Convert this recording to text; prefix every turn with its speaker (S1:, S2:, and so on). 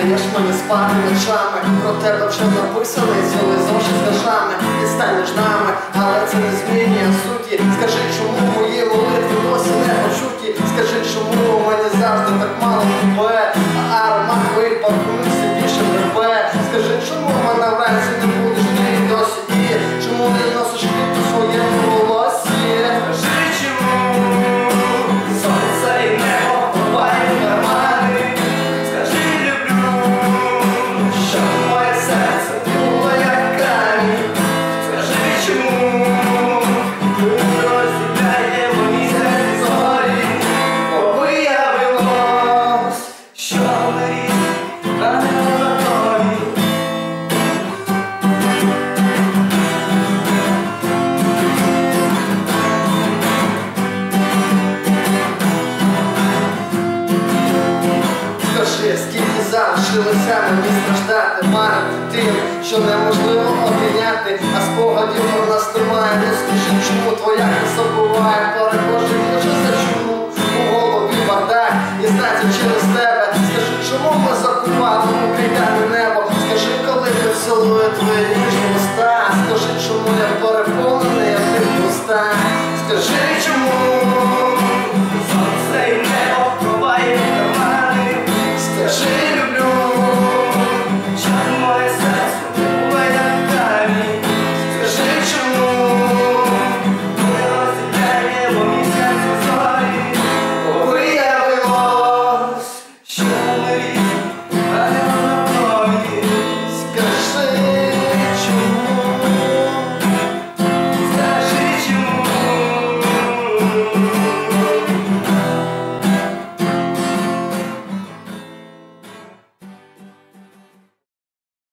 S1: даєш мені спати ночами? Про тебе вже написано і цілий зошит з І станеш нами, але це не змінює суті Скажи, чому завжди так мало тебе. А аромат парфумів все більше тебе. Скажи, чому вона вранці не Скільки, скільки залишилося мені страждати маю тим, що неможливо обміняти, а спогадів про нас немає, не скажи, чому твоя не забуває, перекожив, може чому у голові бардак і знати через тебе. Скажи, чому ми закували кайдане небо? Скажи, коли поцілує твої ніжні уста, скажи, чому я переповнений